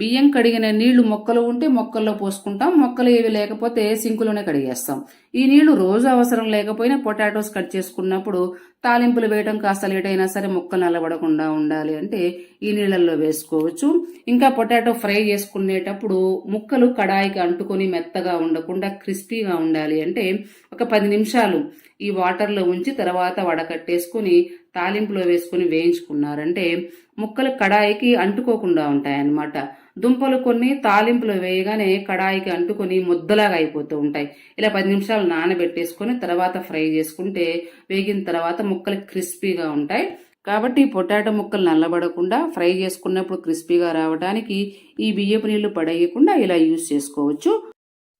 బియ్యం కడిగిన నీళ్ళు మొక్కలు ఉంటే మొక్కల్లో పోసుకుంటాం. మొక్కలు ఏవి లేకపోతే సింకులోనే కడిగేస్తాం. ఈ నీళ్ళు రోజు అవసరం లేకపోయినా పొటాటోస్ కట్ చేసుకున్నప్పుడు తాలింపులు వేయడం కాస్త లేట్ అయినా సరే మొక్కలు నల్లబడకుండా ఉండాలి అంటే ఈ నీళ్ళల్లో వేసుకోవచ్చు. ఇంకా పొటాటో ఫ్రై చేసుకునేటప్పుడు ముక్కలు కడాయికి అంటుకొని మెత్తగా ఉండకుండా క్రిస్పీగా ఉండాలి అంటే ఒక పది నిమిషాలు ఈ వాటర్లో ఉంచి తర్వాత వడకట్టేసుకుని తాలింపులో వేసుకుని వేయించుకున్నారంటే ముక్కలు కడాయికి అంటుకోకుండా ఉంటాయన్నమాట. దుంపలు కొన్ని తాలింపులో వేయగానే కడాయికి అంటుకొని ముద్దలాగా అయిపోతూ ఉంటాయి. ఇలా పది నిమిషాలు నానబెట్టేసుకొని తర్వాత ఫ్రై చేసుకుంటే వేగిన తర్వాత ముక్కలు క్రిస్పీగా ఉంటాయి. కాబట్టి పొటాటో ముక్కలు నల్లబడకుండా ఫ్రై చేసుకున్నప్పుడు క్రిస్పీగా రావడానికి ఈ బియ్యపు నీళ్ళు పడేయకుండా ఇలా యూజ్ చేసుకోవచ్చు.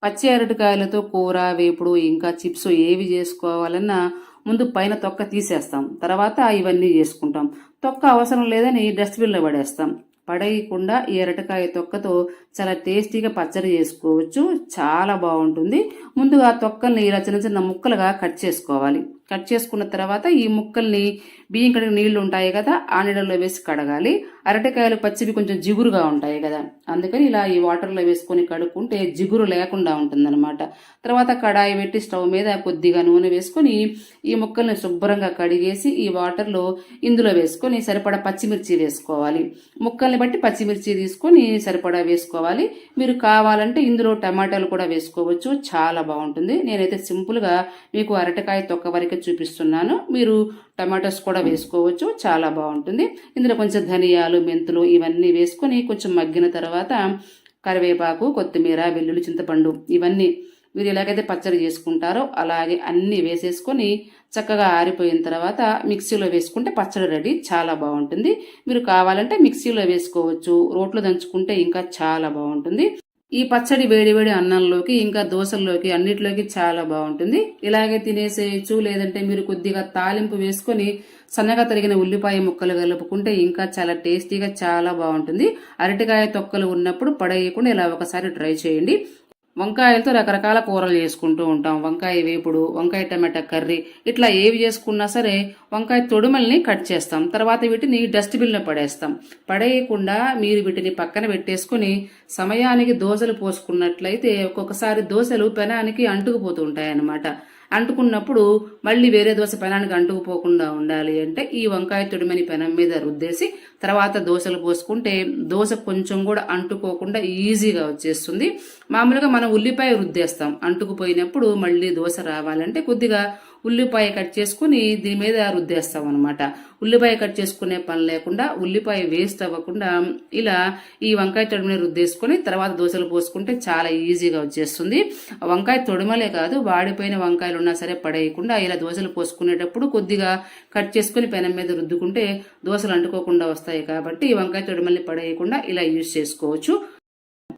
పచ్చి అరటికాయలతో కూర వేపుడు ఇంకా చిప్స్ ఏవి చేసుకోవాలన్నా ముందు పైన తొక్క తీసేస్తాం. తర్వాత ఇవన్నీ చేసుకుంటాం తొక్క అవసరం లేదని డస్ట్బిన్లో పడేస్తాం. పడేయకుండా ఈ అరటికాయ తొక్కతో చాలా టేస్టీగా పచ్చడి చేసుకోవచ్చు. చాలా బాగుంటుంది. ముందుగా తొక్కల్ని ఇలా చిన్న చిన్న ముక్కలుగా కట్ చేసుకోవాలి. కట్ చేసుకున్న తర్వాత ఈ ముక్కల్ని బియ్యం కడిగిన నీళ్ళు ఉంటాయి కదా ఆ నీళ్ళలో వేసి కడగాలి. అరటికాయలు పచ్చివి కొంచెం జిగురుగా ఉంటాయి కదా అందుకని ఇలా ఈ వాటర్లో వేసుకొని కడుక్కుంటే జిగురు లేకుండా ఉంటుందన్నమాట. తర్వాత కడాయి పెట్టి స్టవ్ మీద కొద్దిగా నూనె వేసుకొని ఈ ముక్కల్ని శుభ్రంగా కడిగేసి ఈ వాటర్లో ఇందులో వేసుకొని సరిపడా పచ్చిమిర్చి వేసుకోవాలి. ముక్కల్ని బట్టి పచ్చిమిర్చి తీసుకొని సరిపడా వేసుకోవాలి. మీరు కావాలంటే ఇందులో టమాటాలు కూడా వేసుకోవచ్చు చాలా బాగుంటుంది. నేనైతే సింపుల్గా మీకు అరటికాయ తొక్క వరకే చూపిస్తున్నాను. మీరు టమాటోస్ కూడా వేసుకోవచ్చు. చాలా బాగుంటుంది. ఇందులో కొంచెం ధనియాలు మెంతులు ఇవన్నీ వేసుకొని కొంచెం మగ్గిన తర్వాత కరివేపాకు కొత్తిమీర వెల్లుల్లి చింతపండు ఇవన్నీ మీరు ఎలాగైతే పచ్చడి చేసుకుంటారో అలాగే అన్నీ వేసేసుకొని చక్కగా ఆరిపోయిన తర్వాత మిక్సీలో వేసుకుంటే పచ్చడి రెడీ. చాలా బాగుంటుంది. మీరు కావాలంటే మిక్సీలో వేసుకోవచ్చు. రోట్లో దంచుకుంటే ఇంకా చాలా బాగుంటుంది. ఈ పచ్చడి వేడివేడి అన్నంలోకి ఇంకా దోశల్లోకి అన్నిటిలోకి చాలా బాగుంటుంది. ఇలాగే తినేసేయచ్చు లేదంటే మీరు కొద్దిగా తాలింపు వేసుకొని సన్నగా తరిగిన ఉల్లిపాయ ముక్కలు కలుపుకుంటే ఇంకా చాలా టేస్టీగా చాలా బాగుంటుంది. అరటికాయ తొక్కలు ఉన్నప్పుడు పడేయకుండా ఇలా ఒకసారి ట్రై చేయండి. వంకాయలతో రకరకాల కూరలు చేసుకుంటూ ఉంటాం. వంకాయ వేపుడు వంకాయ టమాటా కర్రీ ఇట్లా ఏవి చేసుకున్నా సరే వంకాయ తొడుమల్ని కట్ చేస్తాం. తర్వాత వీటిని డస్ట్బిన్లో పడేస్తాం. పడేయకుండా మీరు వీటిని పక్కన పెట్టేసుకుని సమయానికి దోశలు పోసుకున్నట్లయితే ఒక్కొక్కసారి దోశలు పెనానికి అంటుకుపోతూ ఉంటాయన్నమాట. అంటుకున్నప్పుడు మళ్ళీ వేరే దోశ పెనానికి అంటుకుపోకుండా ఉండాలి అంటే ఈ వంకాయ తొడిమని పెనం మీద రుద్దేసి తర్వాత దోశలు పోసుకుంటే దోశ కొంచెం కూడా అంటుకోకుండా ఈజీగా వచ్చేస్తుంది. మామూలుగా మనం ఉల్లిపాయ రుద్దేస్తాం. అంటుకుపోయినప్పుడు మళ్ళీ దోశ రావాలంటే కొద్దిగా ఉల్లిపాయ కట్ చేసుకుని దీని మీద రుద్దేస్తాం అనమాట ఉల్లిపాయ కట్ చేసుకునే పని లేకుండా ఉల్లిపాయ వేస్ట్ అవ్వకుండా ఇలా ఈ వంకాయ తొడిమని రుద్దేసుకొని తర్వాత దోశలు పోసుకుంటే చాలా ఈజీగా వచ్చేస్తుంది. వంకాయ తొడిమలే కాదు వాడిపోయిన వంకాయలు ఉన్నా సరే పడేయకుండా ఇలా దోశలు పోసుకునేటప్పుడు కొద్దిగా కట్ చేసుకుని పెనం మీద రుద్దుకుంటే దోశలు అంటుకోకుండా వస్తాయి కాబట్టి ఈ వంకాయ తొడిమల్ని పడేయకుండా ఇలా యూజ్ చేసుకోవచ్చు.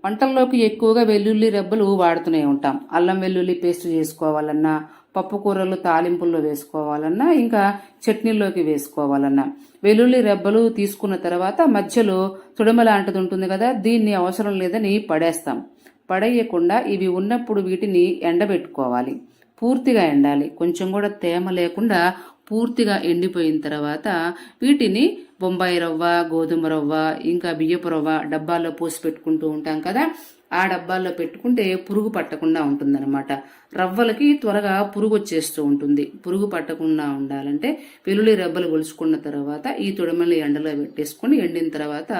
వంటల్లోకి ఎక్కువగా వెల్లుల్లి రెబ్బలు వాడుతూనే ఉంటాం. అల్లం వెల్లుల్లి పేస్ట్ చేసుకోవాలన్నా పప్పు కూరలు తాలింపుల్లో వేసుకోవాలన్నా ఇంకా చట్నీల్లోకి వేసుకోవాలన్నా. వెల్లుల్లి రెబ్బలు తీసుకున్న తర్వాత మధ్యలో తుడమ లాంటిది ఉంటుంది కదా దీన్ని అవసరం లేదని పడేస్తాం. పడేయకుండా ఇవి ఉన్నప్పుడు వీటిని ఎండబెట్టుకోవాలి. పూర్తిగా ఎండాలి. కొంచెం కూడా తేమ లేకుండా పూర్తిగా ఎండిపోయిన తర్వాత వీటిని బొంబాయి రవ్వ గోధుమ రవ్వ ఇంకా బియ్యపు రవ్వ డబ్బాల్లో పోసి పెట్టుకుంటూ ఉంటాం కదా ఆ డబ్బాల్లో పెట్టుకుంటే పురుగు పట్టకుండా ఉంటుందన్నమాట. రవ్వలకి త్వరగా పురుగు వచ్చేస్తూ ఉంటుంది. పురుగు పట్టకుండా ఉండాలంటే వెల్లుల్లి రబ్బలు గొలుచుకున్న తర్వాత ఈ తొడమల్ని ఎండలో పెట్టేసుకుని ఎండిన తర్వాత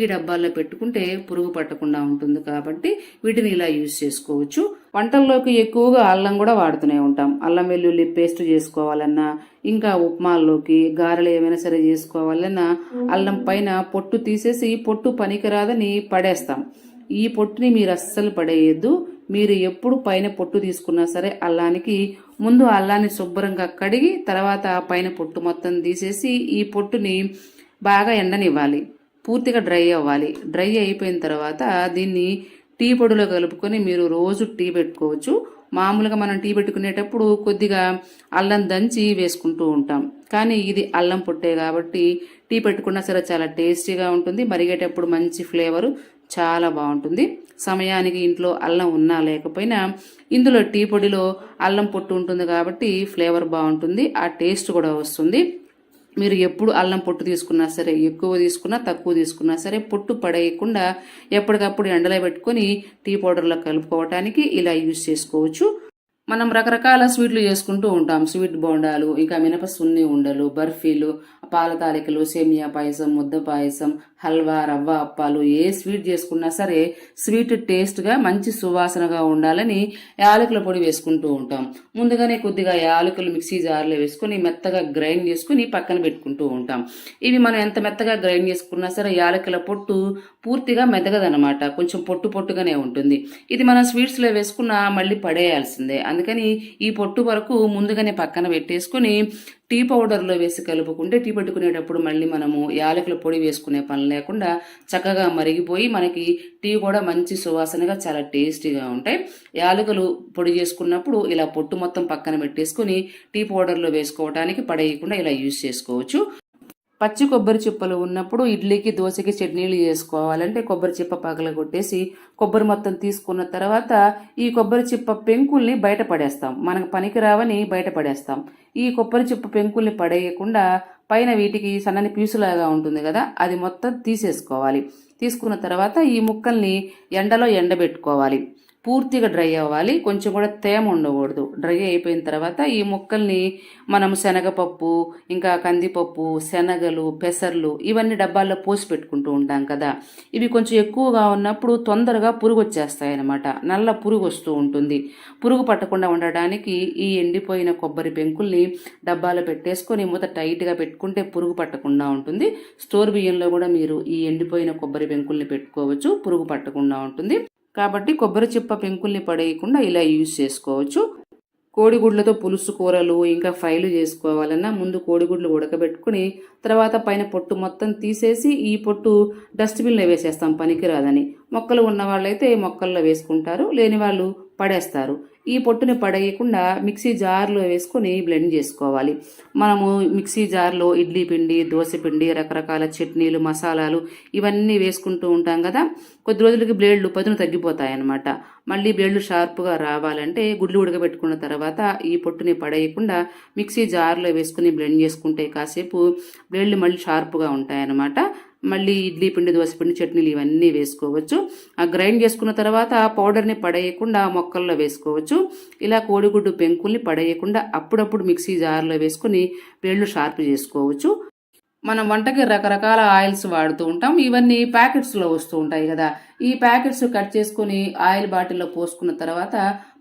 ఈ డబ్బాల్లో పెట్టుకుంటే పురుగు పట్టకుండా ఉంటుంది కాబట్టి వీటిని ఇలా యూజ్ చేసుకోవచ్చు. వంటల్లోకి ఎక్కువగా అల్లం కూడా వాడుతూనే ఉంటాం. అల్లం వెల్లుల్లి పేస్ట్ చేసుకోవాలన్నా ఇంకా ఉప్మాల్లోకి గారెలు ఏమైనా సరే చేసుకోవాలన్నా అల్లం పైన పొట్టు తీసేసి పొట్టు పనికిరాదని పడేస్తాం. ఈ పొట్టుని మీరు అస్సలు పడేయద్దు. మీరు ఎప్పుడు పైన పొట్టు తీసుకున్నా సరే అల్లానికి ముందు అల్లాన్ని శుభ్రంగా కడిగి తర్వాత పైన పొట్టు మొత్తం తీసేసి ఈ పొట్టుని బాగా ఎండనివ్వాలి. పూర్తిగా డ్రై అవ్వాలి. డ్రై అయిపోయిన తర్వాత దీన్ని టీ పొడిలో కలుపుకొని మీరు రోజు టీ పెట్టుకోవచ్చు. మామూలుగా మనం టీ పెట్టుకునేటప్పుడు కొద్దిగా అల్లం దంచి వేసుకుంటూ ఉంటాం. కానీ ఇది అల్లం పొట్టే కాబట్టి టీ పెట్టుకున్నా సరే చాలా టేస్టీగా ఉంటుంది. మరిగేటప్పుడు మంచి ఫ్లేవరు చాలా బాగుంటుంది. సమయానికి ఇంట్లో అల్లం ఉన్నా లేకపోయినా ఇందులో టీ పొడిలో అల్లం పొట్టు ఉంటుంది కాబట్టి ఫ్లేవర్ బాగుంటుంది. ఆ టేస్ట్ కూడా వస్తుంది. మీరు ఎప్పుడు అల్లం పొట్టు తీసుకున్నా సరే ఎక్కువ తీసుకున్నా తక్కువ తీసుకున్నా సరే పొట్టు పడేయకుండా ఎప్పటికప్పుడు ఎండలో పెట్టుకొని టీ పౌడర్లో కలుపుకోవటానికి ఇలా యూజ్ చేసుకోవచ్చు. మనం రకరకాల స్వీట్లు చేసుకుంటూ ఉంటాం. స్వీట్ బోండాలు ఇంకా మినప సున్ని ఉండలు బర్ఫీలు పాల తాలికలు సేమియా పాయసం ముద్ద పాయసం హల్వా రవ్వ అప్పాలు ఏ స్వీట్ చేసుకున్నా సరే స్వీట్ టేస్ట్గా మంచి సువాసనగా ఉండాలని యాలకుల పొడి వేసుకుంటూ ఉంటాం. ముందుగానే కొద్దిగా యాలకులు మిక్సీ జార్లో వేసుకొని మెత్తగా గ్రైండ్ చేసుకుని పక్కన పెట్టుకుంటూ ఉంటాం. ఇవి మనం ఎంత మెత్తగా గ్రైండ్ చేసుకున్నా సరే యాలకుల పొట్టు పూర్తిగా మెదగదనమాట కొంచెం పొట్టు పొట్టుగానే ఉంటుంది. ఇది మనం స్వీట్స్లో వేసుకున్నా మళ్ళీ పడేయాల్సిందే. అందుకని ఈ పొట్టు వరకు ముందుగానే పక్కన పెట్టేసుకుని టీ పౌడర్లో వేసి కలుపుకుంటే టీ పెట్టుకునేటప్పుడు మళ్ళీ మనము యాలకుల పొడి వేసుకునే పని లేకుండా చక్కగా మరిగిపోయి మనకి టీ కూడా మంచి సువాసనగా చాలా టేస్టీగా ఉంటాయి. యాలకులు పొడి చేసుకున్నప్పుడు ఇలా పొట్టు మొత్తం పక్కన పెట్టేసుకుని టీ పౌడర్లో వేసుకోవడానికి పడేయకుండా ఇలా యూజ్ చేసుకోవచ్చు. పచ్చి కొబ్బరి చిప్పలు ఉన్నప్పుడు ఇడ్లీకి దోశకి చట్నీలు చేసుకోవాలంటే కొబ్బరి చిప్ప పగల కొట్టేసి కొబ్బరి మొత్తం తీసుకున్న తర్వాత ఈ కొబ్బరి చిప్ప పెంకుల్ని బయట పడేస్తాం. మనకు పనికి రావని బయట పడేస్తాం. ఈ కొబ్బరి చిప్ప పెంకుల్ని పడేయకుండా పైన వీటికి సన్నని పీసులాగా ఉంటుంది కదా అది మొత్తం తీసేసుకోవాలి. తీసుకున్న తర్వాత ఈ ముక్కల్ని ఎండలో ఎండబెట్టుకోవాలి. పూర్తిగా డ్రై అవ్వాలి. కొంచెం కూడా తేమ ఉండకూడదు. డ్రై అయిపోయిన తర్వాత ఈ ముక్కల్ని మనం శనగపప్పు ఇంకా కందిపప్పు శనగలు పెసర్లు ఇవన్నీ డబ్బాల్లో పోసి పెట్టుకుంటూ ఉంటాం కదా. ఇవి కొంచెం ఎక్కువగా ఉన్నప్పుడు తొందరగా పురుగు వచ్చేస్తాయి అన్నమాట నల్ల పురుగు వస్తూ ఉంటుంది. పురుగు పట్టకుండా ఉండడానికి ఈ ఎండిపోయిన కొబ్బరి పెంకుల్ని డబ్బాలో పెట్టేసుకొని మూత టైట్గా పెట్టుకుంటే పురుగు పట్టకుండా ఉంటుంది. స్టోర్ బియ్యంలో కూడా మీరు ఈ ఎండిపోయిన కొబ్బరి పెంకుల్ని పెట్టుకోవచ్చు. పురుగు పట్టకుండా ఉంటుంది. కాబట్టి కొబ్బరి చిప్ప పెంకుల్ని పడేయకుండా ఇలా యూజ్ చేసుకోవచ్చు. కోడిగుడ్లతో పులుసు కూరలు ఇంకా ఫ్రైలు చేసుకోవాలన్నా ముందు కోడిగుడ్లు ఉడకబెట్టుకుని తర్వాత పైన పొట్టు మొత్తం తీసేసి ఈ పొట్టు డస్ట్బిన్లో వేసేస్తాం పనికిరాదని. మొక్కలు ఉన్న వాళ్ళైతే మొక్కల్లో వేసుకుంటారు లేని వాళ్ళు పడేస్తారు. ఈ పొట్టుని పడేయకుండా మిక్సీ జార్లో వేసుకొని బ్లెండ్ చేసుకోవాలి. మనము మిక్సీ జార్లో ఇడ్లీ పిండి దోశ పిండి రకరకాల చట్నీలు మసాలాలు ఇవన్నీ వేసుకుంటూ ఉంటాం కదా. కొద్ది రోజులకి బ్లేడ్లు పదును తగ్గిపోతాయన్నమాట. మళ్ళీ బ్లేడ్లు షార్ప్గా రావాలంటే గుడ్లు ఉడకబెట్టుకున్న తర్వాత ఈ పొట్టుని పడేయకుండా మిక్సీ జార్లో వేసుకుని బ్లెండ్ చేసుకుంటే కాసేపు బ్లేడ్లు మళ్ళీ షార్ప్గా ఉంటాయన్నమాట. మళ్ళీ ఇడ్లీ పిండి దోశ పిండి చట్నీలు ఇవన్నీ వేసుకోవచ్చు. ఆ గ్రైండ్ చేసుకున్న తర్వాత పౌడర్ని పడేయకుండా మొక్కల్లో వేసుకోవచ్చు. ఇలా కోడిగుడ్డు పెంకుల్ని పడేయకుండా అప్పుడప్పుడు మిక్సీ జార్లో వేసుకుని వేళ్ళు షార్ప్ చేసుకోవచ్చు. మనం వంటకి రకరకాల ఆయిల్స్ వాడుతూ ఉంటాం. ఇవన్నీ ప్యాకెట్స్లో వస్తూ ఉంటాయి కదా. ఈ ప్యాకెట్స్ కట్ చేసుకుని ఆయిల్ బాటిల్లో పోసుకున్న తర్వాత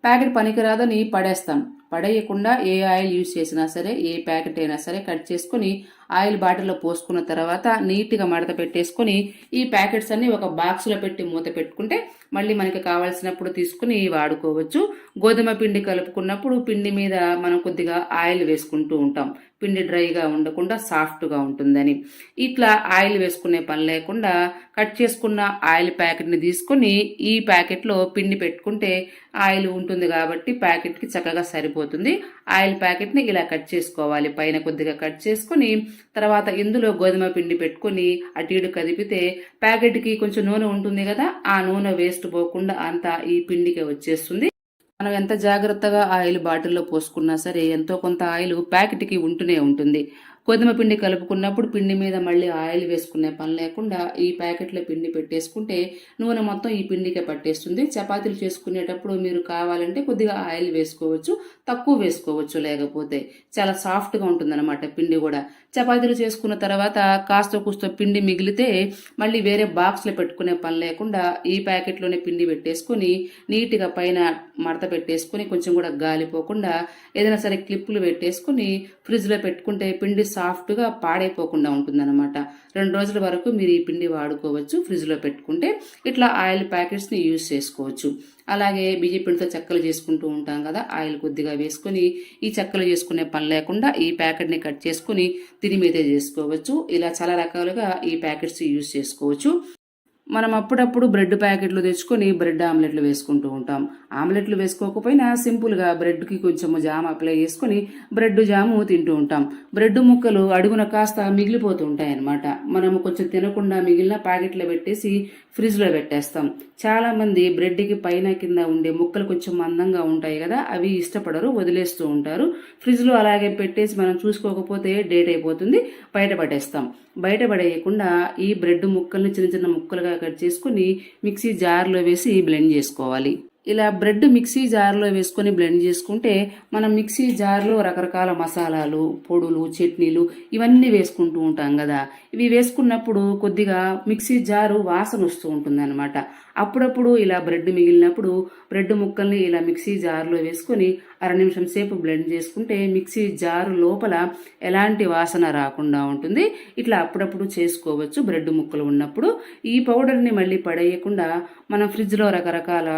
ప్యాకెట్ పనికిరాదని పడేస్తాం పడేయకుండా ఏ ఆయిల్ యూజ్ చేసినా సరే ఏ ప్యాకెట్ అయినా సరే కట్ చేసుకుని ఆయిల్ బాటిల్లో పోసుకున్న తర్వాత నీట్గా మడత పెట్టేసుకుని ఈ ప్యాకెట్స్ అన్ని ఒక బాక్స్లో పెట్టి మూత పెట్టుకుంటే మళ్ళీ మనకి కావాల్సినప్పుడు తీసుకుని వాడుకోవచ్చు. గోధుమ పిండి కలుపుకున్నప్పుడు పిండి మీద మనం కొద్దిగా ఆయిల్ వేసుకుంటూ ఉంటాం. పిండి డ్రైగా ఉండకుండా సాఫ్ట్గా ఉంటుందని. ఇట్లా ఆయిల్ వేసుకునే పని లేకుండా కట్ చేసుకున్న ఆయిల్ ప్యాకెట్ని తీసుకుని ఈ ప్యాకెట్లో పిండి పెట్టుకుంటే ఆయిల్ ఉంటుంది కాబట్టి ప్యాకెట్కి చక్కగా సరిపోతుంది. ఆయిల్ ప్యాకెట్ని ఇలా కట్ చేసుకోవాలి. పైన కొద్దిగా కట్ చేసుకుని తర్వాత ఇందులో గోధుమ పిండి పెట్టుకుని అటు ఇటు కదిపితే ప్యాకెట్కి కొంచెం నూనె ఉంటుంది కదా ఆ నూనె వేస్ట్ పోకుండా అంతా ఈ పిండికి వచ్చేస్తుంది. మనం ఎంత జాగ్రత్తగా ఆయిల్ బాటిల్లో పోసుకున్నా సరే ఎంతో కొంత ఆయిల్ ప్యాకెట్కి ఉంటూనే ఉంటుంది. గోధుమ పిండి కలుపుకున్నప్పుడు పిండి మీద మళ్ళీ ఆయిల్ వేసుకునే పని లేకుండా ఈ ప్యాకెట్లో పిండి పెట్టేసుకుంటే నూనె మొత్తం ఈ పిండికే పట్టేస్తుంది. చపాతీలు చేసుకునేటప్పుడు మీరు కావాలంటే కొద్దిగా ఆయిల్ వేసుకోవచ్చు తక్కువ వేసుకోవచ్చు లేకపోతే చాలా సాఫ్ట్గా ఉంటుందన్నమాట పిండి కూడా. చపాతీలు చేసుకున్న తర్వాత కాస్త కూస్త పిండి మిగిలితే మళ్ళీ వేరే బాక్స్లో పెట్టుకునే పని లేకుండా ఈ ప్యాకెట్లోనే పిండి పెట్టేసుకుని నీట్గా పైన మడత పెట్టేసుకుని కొంచెం కూడా గాలిపోకుండా ఏదైనా సరే క్లిప్పులు పెట్టేసుకుని ఫ్రిడ్జ్లో పెట్టుకుంటే పిండి సాఫ్ట్గా పాడైపోకుండా ఉంటుందన్నమాట. రెండు రోజుల వరకు మీరు ఈ పిండి వాడుకోవచ్చు ఫ్రిడ్జ్లో పెట్టుకుంటే. ఇట్లా ఆయిల్ ప్యాకెట్స్ని యూజ్ చేసుకోవచ్చు. అలాగే బియ్య పిండితో చెక్కలు చేసుకుంటూ ఉంటాం కదా ఆయిల్ కొద్దిగా వేసుకొని ఈ చెక్కలు చేసుకునే పని లేకుండా ఈ ప్యాకెట్ని కట్ చేసుకుని దీని మీదే చేసుకోవచ్చు. ఇలా చాలా రకాలుగా ఈ ప్యాకెట్స్ యూజ్ చేసుకోవచ్చు. మనం అప్పుడప్పుడు బ్రెడ్ ప్యాకెట్లు తెచ్చుకొని బ్రెడ్ ఆమ్లెట్లు వేసుకుంటూ ఉంటాం. ఆమ్లెట్లు వేసుకోకపోయినా సింపుల్గా బ్రెడ్కి కొంచెం జామ్ అప్లై చేసుకొని బ్రెడ్ జాము తింటూ ఉంటాం. బ్రెడ్ ముక్కలు అడుగున కాస్త మిగిలిపోతూ ఉంటాయన్నమాట. మనం మనము కొంచెం తినకుండా మిగిలిన ప్యాకెట్లో పెట్టేసి ఫ్రిడ్జ్లో పెట్టేస్తాం. చాలామంది బ్రెడ్కి పైన కింద ఉండే ముక్కలు కొంచెం మందంగా ఉంటాయి కదా అవి ఇష్టపడరు వదిలేస్తూ ఉంటారు. ఫ్రిడ్జ్లో అలాగే పెట్టేసి మనం చూసుకోకపోతే డేట్ అయిపోతుంది బయట పడేస్తాం. బయటపడేయకుండా ఈ బ్రెడ్ ముక్కల్ని చిన్న చిన్న ముక్కలుగా కట్ చేసుకుని మిక్సీ జార్లో వేసి బ్లెండ్ చేసుకోవాలి. ఇలా బ్రెడ్ మిక్సీ జార్లో వేసుకొని బ్లెండ్ చేసుకుంటే మనం మిక్సీ జార్లో రకరకాల మసాలాలు పొడులు చట్నీలు ఇవన్నీ వేసుకుంటూ ఉంటాం కదా. ఇవి వేసుకున్నప్పుడు కొద్దిగా మిక్సీ జారు వాసన వస్తూ ఉంటుంది అనమాట అప్పుడప్పుడు ఇలా బ్రెడ్ మిగిలినప్పుడు బ్రెడ్ ముక్కల్ని ఇలా మిక్సీ జార్లో వేసుకొని అర నిమిషం సేపు బ్లెండ్ చేసుకుంటే మిక్సీ జారు లోపల ఎలాంటి వాసన రాకుండా ఉంటుంది. ఇట్లా అప్పుడప్పుడు చేసుకోవచ్చు బ్రెడ్ ముక్కలు ఉన్నప్పుడు. ఈ పౌడర్ని మళ్ళీ పడేయకుండా మనం ఫ్రిడ్జ్లో రకరకాల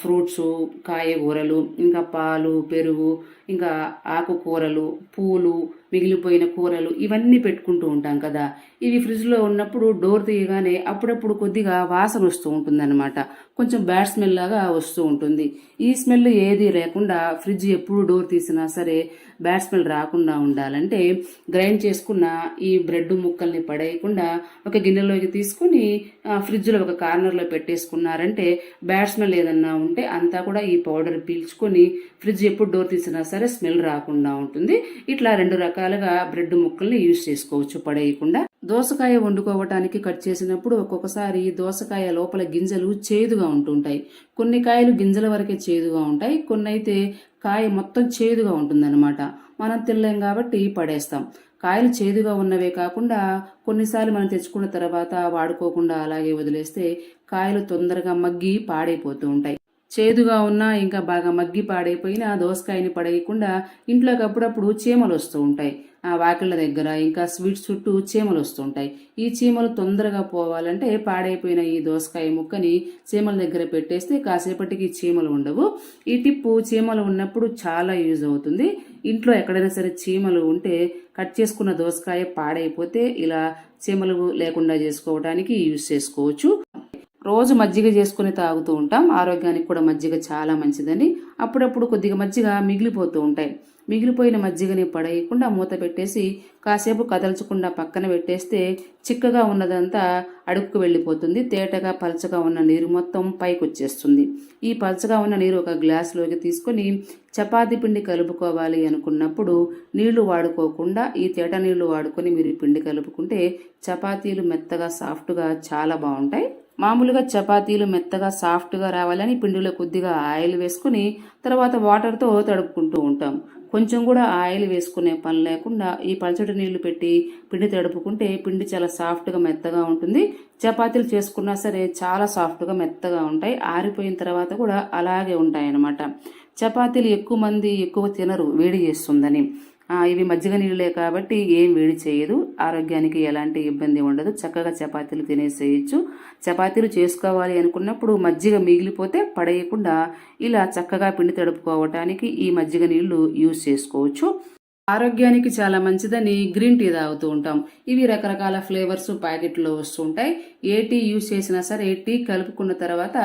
ఫ్రూట్స్ కాయగూరలు ఇంకా పాలు పెరుగు ఇంకా ఆకుకూరలు పూలు మిగిలిపోయిన కూరలు ఇవన్నీ పెట్టుకుంటూ ఉంటాం కదా. ఇవి ఫ్రిడ్జ్లో ఉన్నప్పుడు డోర్ తీయగానే అప్పుడప్పుడు కొద్దిగా వాసన వస్తూ ఉంటుందన్నమాట. కొంచెం బ్యాడ్ స్మెల్ లాగా వస్తూ ఉంటుంది. ఈ స్మెల్ ఏది లేకుండా ఫ్రిడ్జ్ ఎప్పుడు డోర్ తీసినా సరే బ్యాడ్ స్మెల్ రాకుండా ఉండాలంటే గ్రైండ్ చేసుకున్న ఈ బ్రెడ్ ముక్కల్ని పడేయకుండా ఒక గిన్నెలోకి తీసుకుని ఫ్రిడ్జ్లో ఒక కార్నర్లో పెట్టేసుకున్నారంటే బ్యాడ్ స్మెల్ ఏదన్నా ఉంటే అంతా కూడా ఈ పౌడర్ పీల్చుకొని ఫ్రిడ్జ్ ఎప్పుడు డోర్ తీసినా సరే స్మెల్ రాకుండా ఉంటుంది. ఇట్లా రెండు రకాలుగా బ్రెడ్ ముక్కల్ని యూజ్ చేసుకోవచ్చు పడేయకుండా. దోసకాయ వండుకోవటానికి కట్ చేసినప్పుడు ఒక్కొక్కసారి దోసకాయ లోపల గింజలు చేదుగా ఉంటుంటాయి. కొన్ని కాయలు గింజల వరకే చేదుగా ఉంటాయి. కొన్ని అయితే కాయ మొత్తం చేదుగా ఉంటుందన్నమాట. మనం తినలేం కాబట్టి పడేస్తాం. కాయలు చేదుగా ఉన్నవే కాకుండా కొన్నిసార్లు మనం తెచ్చుకున్న తర్వాత వాడుకోకుండా అలాగే వదిలేస్తే కాయలు తొందరగా మగ్గి పాడైపోతూ ఉంటాయి. చేదుగా ఉన్నా ఇంకా బాగా మగ్గి పాడైపోయిన దోసకాయని పడేయకుండా ఇంట్లోకి అప్పుడప్పుడు చీమలు వస్తూ ఉంటాయి. ఆ వాకిళ్ళ దగ్గర ఇంకా స్వీట్స్ చుట్టూ చీమలు వస్తుంటాయి ఈ చీమలు తొందరగా పోవాలంటే పాడైపోయిన ఈ దోసకాయ ముక్కని చీమల దగ్గర పెట్టేస్తే కాసేపటికి చీమలు ఉండవు. ఈ టిప్పు చీమలు ఉన్నప్పుడు చాలా యూజ్ అవుతుంది. ఇంట్లో ఎక్కడైనా సరే చీమలు ఉంటే కట్ చేసుకున్న దోసకాయ పాడైపోతే ఇలా చీమలు లేకుండా చేసుకోవడానికి యూజ్ చేసుకోవచ్చు. రోజు మజ్జిగ చేసుకుని తాగుతూ ఉంటాం. ఆరోగ్యానికి కూడా మజ్జిగ చాలా మంచిదని అప్పుడప్పుడు కొద్దిగా మజ్జిగ మిగిలిపోతూ ఉంటాయి. మిగిలిపోయిన మజ్జిగని పడేయకుండా మూత పెట్టేసి కాసేపు కదల్చకుండా పక్కన పెట్టేస్తే చిక్కగా ఉన్నదంతా అడుక్కు వెళ్ళిపోతుంది. తేటగా పలచగా ఉన్న నీరు మొత్తం పైకి వచ్చేస్తుంది. ఈ పలచగా ఉన్న నీరు ఒక గ్లాసులోకి తీసుకొని చపాతి పిండి కలుపుకోవాలి అనుకున్నప్పుడు నీళ్ళు వాడుకోకుండా ఈ తేట నీళ్ళు వాడుకొని మీరు పిండి కలుపుకుంటే చపాతీలు మెత్తగా సాఫ్ట్గా చాలా బాగుంటాయి. మామూలుగా చపాతీలు మెత్తగా సాఫ్ట్గా రావాలని పిండిలో కొద్దిగా ఆయిల్ వేసుకుని తర్వాత వాటర్తో తడుపుకుంటూ ఉంటాం. కొంచెం కూడా ఆయిల్ వేసుకునే పని లేకుండా ఈ పలచటి నీళ్ళు పెట్టి పిండి తడుపుకుంటే పిండి చాలా సాఫ్ట్గా మెత్తగా ఉంటుంది. చపాతీలు చేసుకున్నా సరే చాలా సాఫ్ట్గా మెత్తగా ఉంటాయి. ఆరిపోయిన తర్వాత కూడా అలాగే ఉంటాయన్నమాట. చపాతీలు ఎక్కువ మంది ఎక్కువ తినరు వేడి చేస్తుందని. ఇవి మజ్జిగ నీళ్ళే కాబట్టి ఏం వేడి చేయదు. ఆరోగ్యానికి ఎలాంటి ఇబ్బంది ఉండదు. చక్కగా చపాతీలు తినేసేయచ్చు. చపాతీలు చేసుకోవాలి అనుకున్నప్పుడు మజ్జిగ మిగిలిపోతే పడేయకుండా ఇలా చక్కగా పిండి తడుపుకోవటానికి ఈ మజ్జిగ నీళ్ళు యూజ్ చేసుకోవచ్చు. ఆరోగ్యానికి చాలా మంచిదని గ్రీన్ టీ తాగుతూ ఉంటాం. ఇవి రకరకాల ఫ్లేవర్స్ ప్యాకెట్లో వస్తుంటాయి. ఏ టీ యూజ్ చేసినా సరే టీ కలుపుకున్న తర్వాత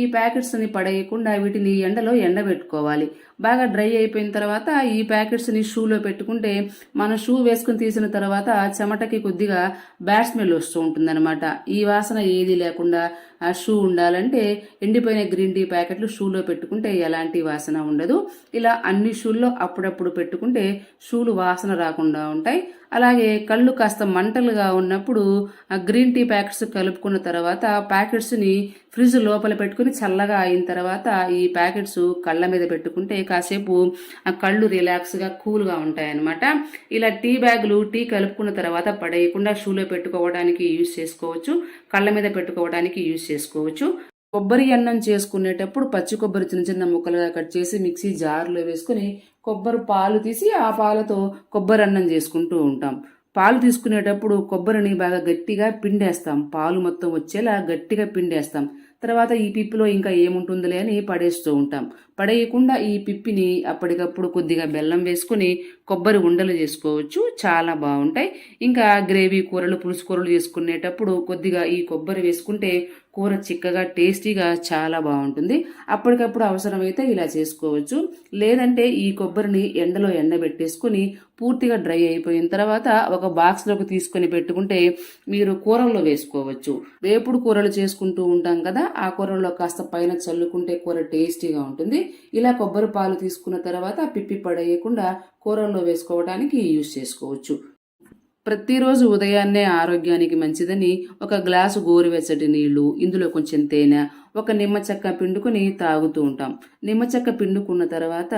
ఈ ప్యాకెట్స్ని పడేయకుండా వీటిని ఎండలో ఎండబెట్టుకోవాలి. బాగా డ్రై అయిపోయిన తర్వాత ఈ ప్యాకెట్స్ని షూలో పెట్టుకుంటే మన షూ వేసుకుని తీసిన తర్వాత చెమటకి కొద్దిగా బ్యాడ్ స్మెల్ వస్తూ ఉంటుందన్నమాట. ఈ వాసన ఏది లేకుండా ఆ షూ ఉండాలంటే ఎండిపోయిన గ్రీన్ టీ ప్యాకెట్లు షూలో పెట్టుకుంటే ఎలాంటి వాసన ఉండదు. ఇలా అన్ని షూల్లో అప్పుడప్పుడు పెట్టుకుంటే షూలు వాసన రాకుండా ఉంటాయి. అలాగే కళ్ళు కాస్త మంటలుగా ఉన్నప్పుడు ఆ గ్రీన్ టీ ప్యాకెట్స్ కలుపుకున్న తర్వాత ప్యాకెట్స్ని ఫ్రిడ్జ్ లోపల పెట్టుకుని చల్లగా అయిన తర్వాత ఈ ప్యాకెట్స్ కళ్ళ మీద పెట్టుకుంటే కాసేపు ఆ కళ్ళు రిలాక్స్గా కూల్గా ఉంటాయన్నమాట. ఇలా టీ బ్యాగులు టీ కలుపుకున్న తర్వాత పడేయకుండా షూలో పెట్టుకోవడానికి యూజ్ చేసుకోవచ్చు కళ్ళ మీద పెట్టుకోవడానికి యూజ్ చేసుకోవచ్చు. కొబ్బరి అన్నం చేసుకునేటప్పుడు పచ్చి కొబ్బరి చిన్న చిన్న ముక్కలుగా కట్ చేసి మిక్సీ జార్లో వేసుకుని కొబ్బరి పాలు తీసి ఆ పాలతో కొబ్బరి అన్నం చేసుకుంటూ ఉంటాం. పాలు తీసుకునేటప్పుడు కొబ్బరిని బాగా గట్టిగా పిండేస్తాం. పాలు మొత్తం వచ్చేలా గట్టిగా పిండేస్తాం. తర్వాత ఈ పిప్పిలో ఇంకా ఏముంటుందిలే అని పడేస్తూ ఉంటాం. పడేయకుండా ఈ పిప్పిని అప్పటికప్పుడు కొద్దిగా బెల్లం వేసుకుని కొబ్బరి ఉండలు చేసుకోవచ్చు. చాలా బాగుంటాయి. ఇంకా గ్రేవీ కూరలు పులుసు కూరలు చేసుకునేటప్పుడు కొద్దిగా ఈ కొబ్బరి వేసుకుంటే కూర చిక్కగా టేస్టీగా చాలా బాగుంటుంది. అప్పటికప్పుడు అవసరమైతే ఇలా చేసుకోవచ్చు. లేదంటే ఈ కొబ్బరిని ఎండలో ఎండబెట్టేసుకుని పూర్తిగా డ్రై అయిపోయిన తర్వాత ఒక బాక్స్లోకి తీసుకొని పెట్టుకుంటే మీరు కూరల్లో వేసుకోవచ్చు. వేపుడు కూరలు చేసుకుంటూ ఉంటాం కదా ఆ కూరల్లో కాస్త పైన చల్లుకుంటే కూర టేస్టీగా ఉంటుంది. ఇలా కొబ్బరి పాలు తీసుకున్న తర్వాత పిప్పి పడేయకుండా కూరల్లో వేసుకోవడానికి యూజ్ చేసుకోవచ్చు. ప్రతిరోజు ఉదయాన్నే ఆరోగ్యానికి మంచిదని ఒక గ్లాసు గోరువెచ్చటి నీళ్ళు ఇందులో కొంచెం తేనె ఒక నిమ్మ చెక్క పిండుకొని తాగుతూ ఉంటాం. నిమ్మ చెక్క పిండుకున్న తర్వాత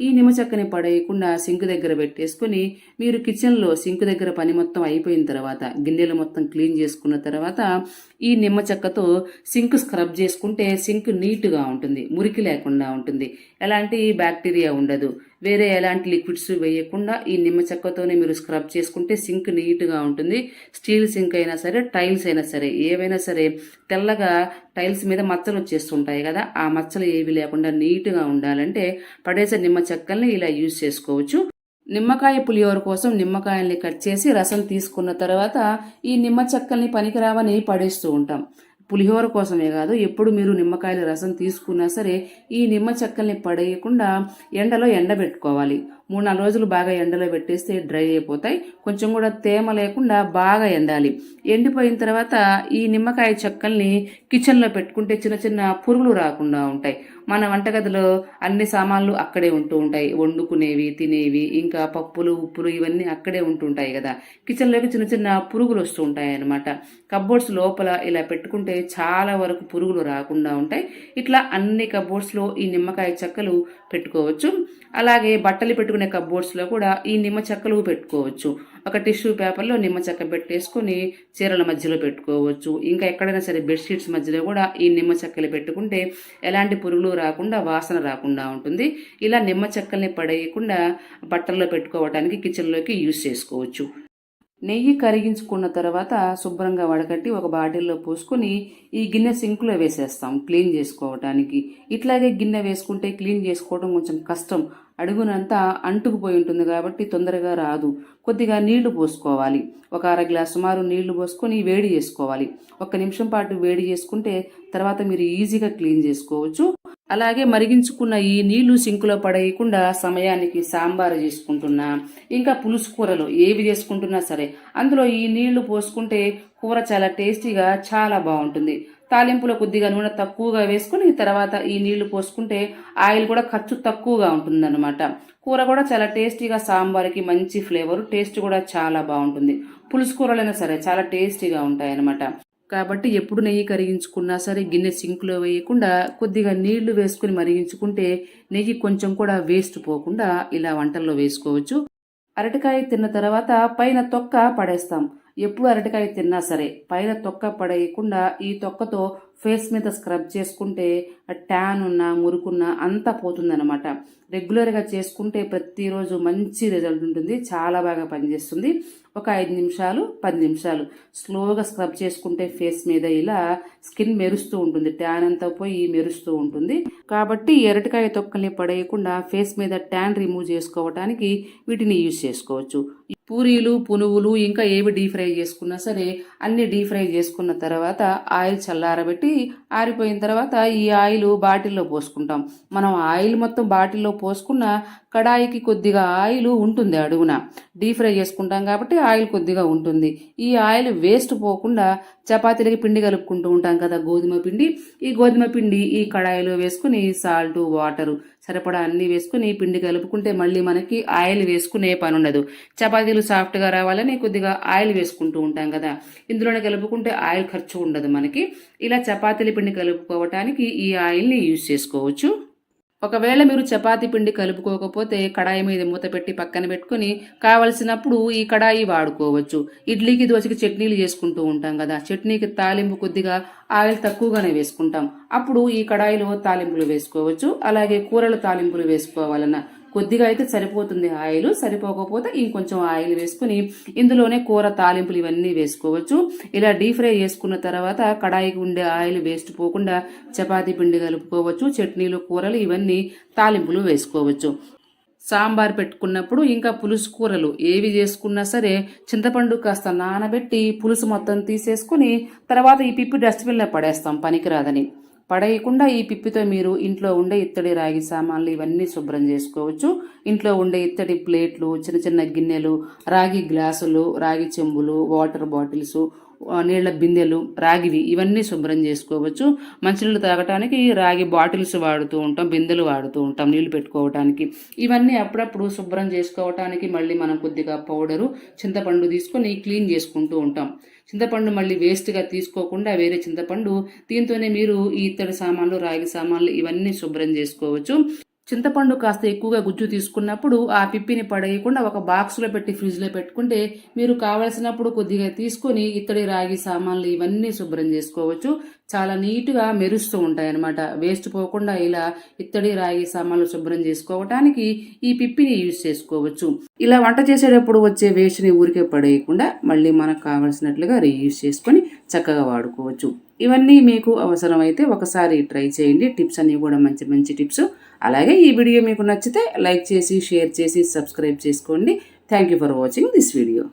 ఈ నిమ్మ చెక్కని పడేయకుండా సింక్ దగ్గర పెట్టేసుకుని మీరు కిచెన్లో సింక్ దగ్గర పని మొత్తం అయిపోయిన తర్వాత గిన్నెలు మొత్తం క్లీన్ చేసుకున్న తర్వాత ఈ నిమ్మ చెక్కతో సింక్ స్క్రబ్ చేసుకుంటే సింక్ నీట్గా ఉంటుంది మురికి లేకుండా ఉంటుంది. ఎలాంటి బ్యాక్టీరియా ఉండదు. వేరే ఎలాంటి లిక్విడ్స్ వేయకుండా ఈ నిమ్మ చెక్కతోనే మీరు స్క్రబ్ చేసుకుంటే సింక్ నీట్గా ఉంటుంది. స్టీల్ సింక్ అయినా సరే టైల్స్ అయినా సరే ఏవైనా సరే తెల్లగా టైల్స్ మీద మచ్చలు వచ్చేస్తుంటాయి కదా ఆ మచ్చలు ఏవి లేకుండా నీట్గా ఉండాలంటే పడేసే నిమ్మ చెక్కల్ని ఇలా యూజ్ చేసుకోవచ్చు. నిమ్మకాయ పులిహోర కోసం నిమ్మకాయల్ని కట్ చేసి రసం తీసుకున్న తర్వాత ఈ నిమ్మ చెక్కల్ని పనికిరావని పడేస్తూ ఉంటాం. పులిహోర కోసమే కాదు ఎప్పుడు మీరు నిమ్మకాయల రసం తీసుకున్నా సరే ఈ నిమ్మ చెక్కల్ని పడేయకుండా ఎండలో ఎండబెట్టుకోవాలి. మూడు నాలుగు రోజులు బాగా ఎండలో పెట్టేస్తే డ్రై అయిపోతాయి. కొంచెం కూడా తేమ లేకుండా బాగా ఎండాలి. ఎండిపోయిన తర్వాత ఈ నిమ్మకాయ చెక్కల్ని కిచెన్లో పెట్టుకుంటే చిన్న చిన్న పురుగులు రాకుండా ఉంటాయి. మన వంటగదిలో అన్ని సామాన్లు అక్కడే ఉంటూ ఉంటాయి. వండుకునేవి తినేవి ఇంకా పప్పులు ఉప్పులు ఇవన్నీ అక్కడే ఉంటుంటాయి కదా. కిచెన్లోకి చిన్న చిన్న పురుగులు వస్తూ ఉంటాయి అనమాట కబ్బోర్డ్స్ లోపల ఇలా పెట్టుకుంటే చాలా వరకు పురుగులు రాకుండా ఉంటాయి. ఇట్లా అన్ని కబ్బోర్డ్స్లో ఈ నిమ్మకాయ చెక్కలు పెట్టుకోవచ్చు. అలాగే బట్టలు పెట్టుకునే కబ్బోర్డ్స్లో కూడా ఈ నిమ్మ చెక్కలు పెట్టుకోవచ్చు. ఒక టిష్యూ పేపర్లో నిమ్మ చెక్క పెట్టేసుకొని చీరల మధ్యలో పెట్టుకోవచ్చు. ఇంకా ఎక్కడైనా సరే బెడ్షీట్స్ మధ్యలో కూడా ఈ నిమ్మ చెక్కలు పెట్టుకుంటే ఎలాంటి పురుగులు రాకుండా వాసన రాకుండా ఉంటుంది. ఇలా నిమ్మ చెక్కల్ని పడేయకుండా బట్టల్లో పెట్టుకోవడానికి కిచెన్లోకి యూజ్ చేసుకోవచ్చు. నెయ్యి కరిగించుకున్న తర్వాత శుభ్రంగా వడకట్టి ఒక బాటిల్లో పోసుకొని ఈ గిన్నె సింక్లో వేసేస్తాం క్లీన్ చేసుకోవటానికి. ఇట్లాగే గిన్నె వేసుకుంటే క్లీన్ చేసుకోవడం కొంచెం కష్టం. అడుగునంతా అంటుకుపోయి ఉంటుంది కాబట్టి తొందరగా రాదు. కొద్దిగా నీళ్ళు పోసుకోవాలి. ఒక అర గ్లాస్ సుమారు నీళ్ళు పోసుకొని వేడి చేసుకోవాలి. ఒక నిమిషం పాటు వేడి చేసుకుంటే తర్వాత మీరు ఈజీగా క్లీన్ చేసుకోవచ్చు. అలాగే మరిగించుకున్న ఈ నీళ్ళు సింకులో పడేయకుండా సమయానికి సాంబారు చేసుకుంటున్నా. ఇంకా పులుసు కూరలు ఏవి చేసుకుంటున్నా సరే అందులో ఈ నీళ్ళు పోసుకుంటే కూర చాలా టేస్టీగా చాలా బాగుంటుంది. తాలింపులో కొద్దిగా నూనె తక్కువగా వేసుకుని తర్వాత ఈ నీళ్ళు పోసుకుంటే ఆయిల్ కూడా ఖర్చు తక్కువగా ఉంటుందన్నమాట. కూర కూడా చాలా టేస్టీగా సాంబార్కి మంచి ఫ్లేవర్ టేస్ట్ కూడా చాలా బాగుంటుంది. పులుసు కూరలైనా సరే చాలా టేస్టీగా ఉంటాయి అన్నమాట కాబట్టి ఎప్పుడు నెయ్యి కరిగించుకున్నా సరే గిన్నె సింక్లో వేయకుండా కొద్దిగా నీళ్ళు వేసుకుని మరిగించుకుంటే నెయ్యి కొంచెం కూడా వేస్ట్ పోకుండా ఇలా వంటల్లో వేసుకోవచ్చు. అరటికాయ తిన్న తర్వాత పైన తొక్క పడేస్తాం. ఎప్పుడు అరటికాయ తిన్నా సరే పైన తొక్క పడేయకుండా ఈ తొక్కతో ఫేస్ మీద స్క్రబ్ చేసుకుంటే ట్యాన్ ఉన్న మురుకున్నా అంతా పోతుందన్నమాట. రెగ్యులర్గా చేసుకుంటే ప్రతిరోజు మంచి రిజల్ట్ ఉంటుంది. చాలా బాగా పనిచేస్తుంది. ఒక ఐదు నిమిషాలు పది నిమిషాలు. స్లోగా స్క్రబ్ చేసుకుంటే ఫేస్ మీద ఇలా స్కిన్ మెరుస్తూ ఉంటుంది. ట్యాన్ అంతా పోయి మెరుస్తూ ఉంటుంది. కాబట్టి ఎరటికాయ తొక్కల్ని పడేయకుండా ఫేస్ మీద ట్యాన్ రిమూవ్ చేసుకోవడానికి వీటిని యూజ్ చేసుకోవచ్చు. పూరీలు పునుగులు ఇంకా ఏవి డీప్ ఫ్రై చేసుకున్నా సరే అన్ని డీప్ ఫ్రై చేసుకున్న తర్వాత ఆయిల్ చల్లారబెట్టి ఆరిపోయిన తర్వాత ఈ ఆయిల్ బాటిల్లో పోసుకుంటాం. మనం ఆయిల్ మొత్తం బాటిల్లో పోసుకున్న కడాయికి కొద్దిగా ఆయిల్ ఉంటుంది అడుగున. డీప్ ఫ్రై చేసుకుంటాం కాబట్టి ఆయిల్ కొద్దిగా ఉంటుంది. ఈ ఆయిల్ వేస్ట్ పోకుండా చపాతీలకి పిండి కలుపుకుంటూ ఉంటాం కదా గోధుమ పిండి. ఈ గోధుమ పిండి ఈ కడాయిలో వేసుకుని సాల్ట్ వాటరు సరిపడా అన్ని వేసుకుని పిండి కలుపుకుంటే మళ్ళీ మనకి ఆయిల్ వేసుకునే పని ఉండదు. చపాతీలు సాఫ్ట్గా రావాలని కొద్దిగా ఆయిల్ వేసుకుంటూ ఉంటాం కదా. ఇందులోనే కలుపుకుంటే ఆయిల్ ఖర్చు ఉండదు మనకి. ఇలా చపాతీల పిండి కలుపుకోవటానికి ఈ ఆయిల్ని యూజ్ చేసుకోవచ్చు. ఒకవేళ మీరు చపాతి పిండి కలుపుకోకపోతే కడాయి మీద మూత పెట్టి పక్కన పెట్టుకుని కావలసినప్పుడు ఈ కడాయి వాడుకోవచ్చు. ఇడ్లీకి దోశకి చట్నీలు చేసుకుంటూ ఉంటాం కదా. చట్నీకి తాలింపు కొద్దిగా ఆయిల్ తక్కువగానే వేసుకుంటాం. అప్పుడు ఈ కడాయిలో తాలింపులు వేసుకోవచ్చు. అలాగే కూరలు తాలింపులు వేసుకోవాలన్నా కొద్దిగా అయితే సరిపోతుంది ఆయిల్. సరిపోకపోతే ఇంకొంచెం ఆయిల్ వేసుకుని ఇందులోనే కూర తాలింపులు ఇవన్నీ వేసుకోవచ్చు. ఇలా డీప్ ఫ్రై చేసుకున్న తర్వాత కడాయికి ఉండే ఆయిల్ వేస్ట్ పోకుండా చపాతీ పిండి కలుపుకోవచ్చు. చట్నీలు కూరలు ఇవన్నీ తాలింపులు వేసుకోవచ్చు. సాంబార్ పెట్టుకున్నప్పుడు ఇంకా పులుసు కూరలు ఏవి చేసుకున్నా సరే చింతపండు కాస్త నానబెట్టి పులుసు మొత్తం తీసేసుకుని తర్వాత ఈ పిప్పి డస్ట్బిన్లో పడేస్తాం. పనికిరాదని. పడేయకుండా ఈ పిప్పితో మీరు ఇంట్లో ఉండే ఇత్తడి రాగి సామాన్లు ఇవన్నీ శుభ్రం చేసుకోవచ్చు. ఇంట్లో ఉండే ఇత్తడి ప్లేట్లు చిన్న చిన్న గిన్నెలు రాగి గ్లాసులు రాగి చెంబులు వాటర్ బాటిల్స్ నీళ్ళ బిందెలు రాగివి ఇవన్నీ శుభ్రం చేసుకోవచ్చు. మంచినీళ్ళు తాగటానికి రాగి బాటిల్స్ వాడుతూ ఉంటాం బిందెలు వాడుతూ ఉంటాం నీళ్ళు పెట్టుకోవటానికి. ఇవన్నీ అప్పుడప్పుడు శుభ్రం చేసుకోవటానికి మళ్ళీ మనం కొద్దిగా పౌడరు చింతపండు తీసుకొని క్లీన్ చేసుకుంటూ ఉంటాం. చింతపండు మళ్ళీ వేస్ట్గా తీసుకోకుండా వేరే చింతపండు దీంతోనే మీరు ఈ ఇత్తడి సామాన్లు రాగి సామాన్లు ఇవన్నీ శుభ్రం చేసుకోవచ్చు. చింతపండు కాస్త ఎక్కువగా గుజ్జు తీసుకున్నప్పుడు ఆ పిప్పిని పడేయకుండా ఒక బాక్స్లో పెట్టి ఫ్రిడ్జ్లో పెట్టుకుంటే మీరు కావలసినప్పుడు కొద్దిగా తీసుకొని ఇత్తడి రాగి సామాన్లు ఇవన్నీ శుభ్రం చేసుకోవచ్చు. చాలా నీట్గా మెరుస్తూ ఉంటాయి వేస్ట్ పోకుండా ఇలా ఇత్తడి రాగి సామాన్లు శుభ్రం చేసుకోవటానికి ఈ పిప్పిని యూజ్ చేసుకోవచ్చు. ఇలా వంట చేసేటప్పుడు వచ్చే వేస్ట్ని ఊరికే పడేయకుండా మళ్ళీ మనకు కావలసినట్లుగా రీయూజ్ చేసుకొని చక్కగా వాడుకోవచ్చు. ఇవన్నీ మీకు అవసరమైతే ఒకసారి ట్రై చేయండి. టిప్స్ అన్నీ కూడా మంచి మంచి టిప్స్. అలాగే ఈ వీడియో మీకు నచ్చితే లైక్ చేసి షేర్ చేసి సబ్స్క్రైబ్ చేసుకోండి. Thank you for watching this video